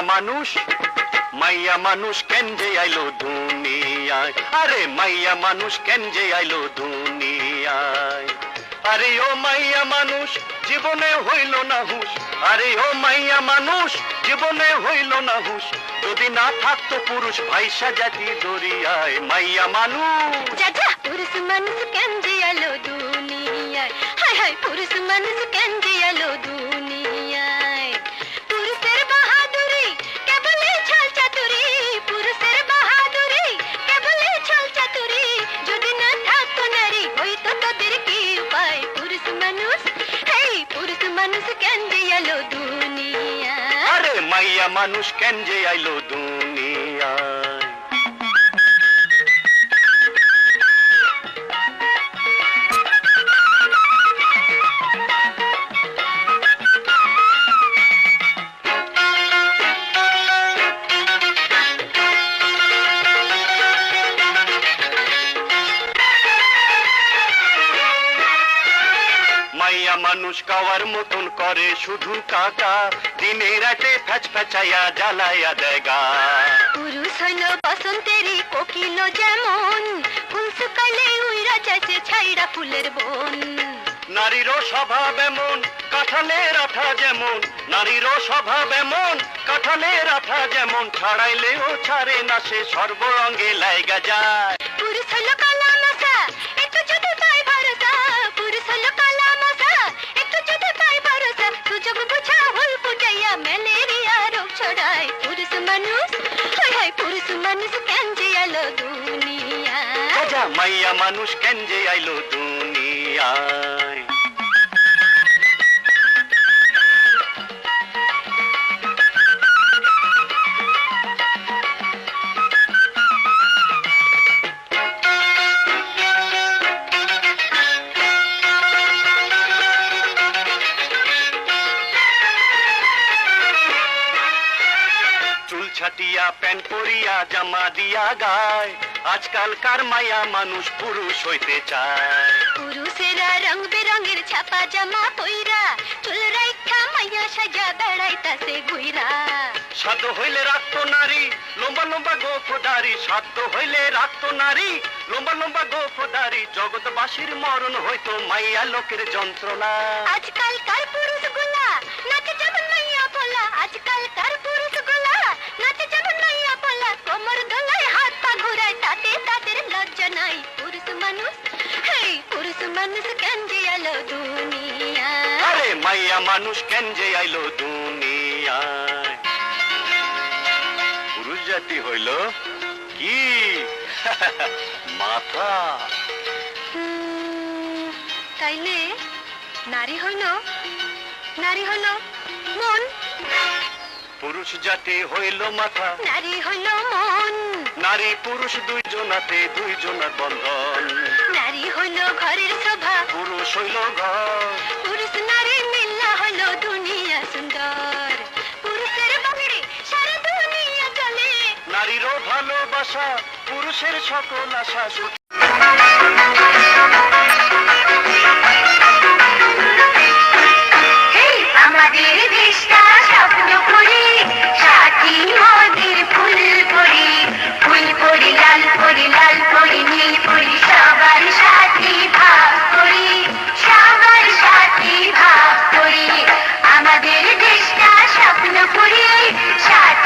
মাইয়া মানুষ মাইয়া মানুষ কেন যে আইলো দুনিয়ায়? আরে মাইয়া মানুষ কেন যে আইলো দুনিয়ায়? আরে ও মাইয়া মানুষ জীবনে হইল না হুশ। আরে ও মাইয়া মানুষ জীবনে হইল না হুশ। যদি না থাকতো পুরুষ ভাইসা জাতি দরিয়ায় মাইয়া মানুষ পুরুষ মানুষ কেন যে এলো দুনিয়ায়? হায় হায়, পুরুষ মানুষ কেন যে এলো দুনিয়ায় মানুষ কেন যে আইলো দুনিয়ায় মানুষ কাওয়ার মতন করে শুধু কাকা। দিনে রাতে ফ্যাচ ফ্যাচাইয়া জ্বালাইয়া দেগা। পুরুষ হইল বসন্তেরই কোকিল যেমন ফুল শুকাইলে উইরা চাইছে ছাইরা ফুলের বন। নারীরও স্বভাব এমন কাঠালের আঠা যেমন। নারীরও স্বভাব এমন কাঠালের আঠা যেমন। ছাড়াইলেও ছাড়ে না সে সর্বরঙ্গে লাইগা যায়। পুরুষ হইল দুনিয়া মাইয়া মানুষ কেন যে আইলো দুনিয়ায়? দিয়া গায়। আজকালকার মায়া মানুষ পুরুষ হইতে চায়। পুরুষেরা রং বেরঙের ছাপা জামা পইরা চুল রাইখা মাইয়া সাজা বেড়াইতাছে ঘুইরা সাধ্য হইলে রাখত নারী লম্বা লম্বা গোফ দাড়ি সাধ্য হইলে রাখত নারী লম্বা লম্বা গোফ দাড়ি জগৎবাসীর মরণ হইতো মাইয়া লোকের যন্ত্রণা। আজকাল মানুষ কেন যে দুনিয়া আরে মাইয়া মানুষ কেন যে আইলো দুনিয়ায়? পুরুষ জাতি হইল কি? মাথা। তাইলে নারী হইল নারী হইল মন। পুরুষ জাতি হইল মাথা। নারী হইল মন। নারী পুরুষ দুইজনাতে দুইজনার বন্ধন। নারী হইল ঘরের হইল ঘর পুরুষ নারী মিল্লা হলো দুনিয়া সুন্দর। পুরুষের বাহিরে সারা দুনিয়া চলে। নারীরও ভালোবাসা পুরুষের সকল আশা আমাদের দেশটা স্বপ্ন করি সাথী মোদের ফুল লাল পরি লাল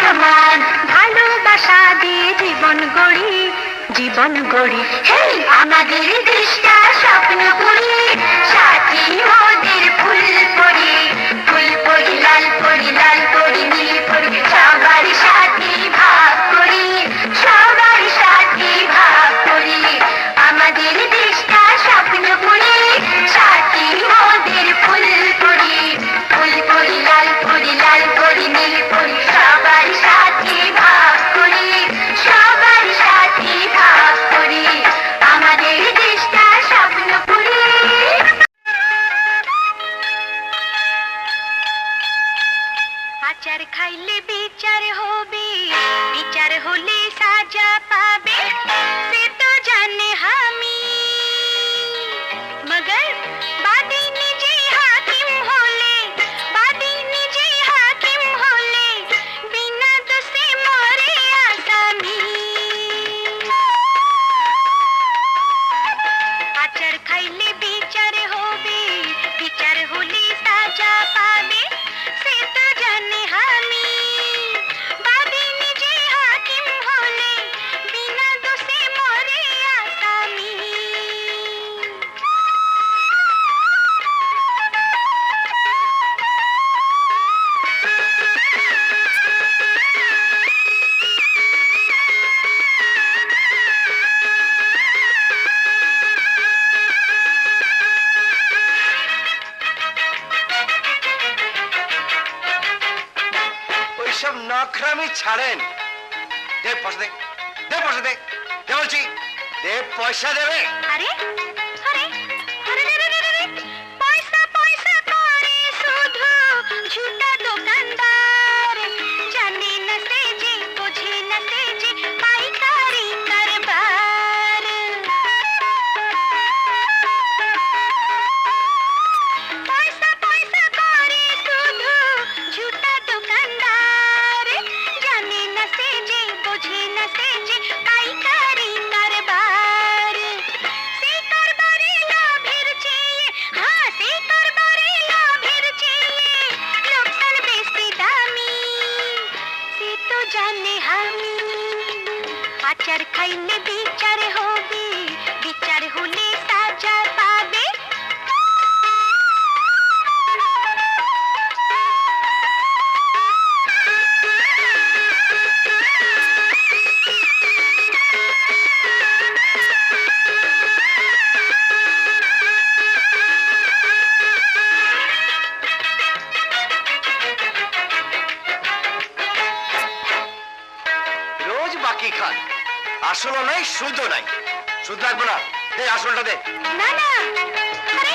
সমান। ভালোবাসা জীবন গড়ি জীবন গড়ি। হেই আমাদের দেশটা স্বপ্ন করি, সাথী ওদের ফুল পড়ি ফুল পড়ি লাল পড়ি আচার খাইলে বিচার হবে। বিচার হলে সাজা পাবে। সে নখরামি ছাড়েন। দে পয়সা দে দে পয়সা দে দে বলছি দে পয়সা দেবে। আরে আচার খাইলে বিচার হবে বিচার হলে সাজা পাবে রোজ বাকি খান আসলও নাই সুদও নাই। সুদ রাখব না। আসলটা দে। না না। আরে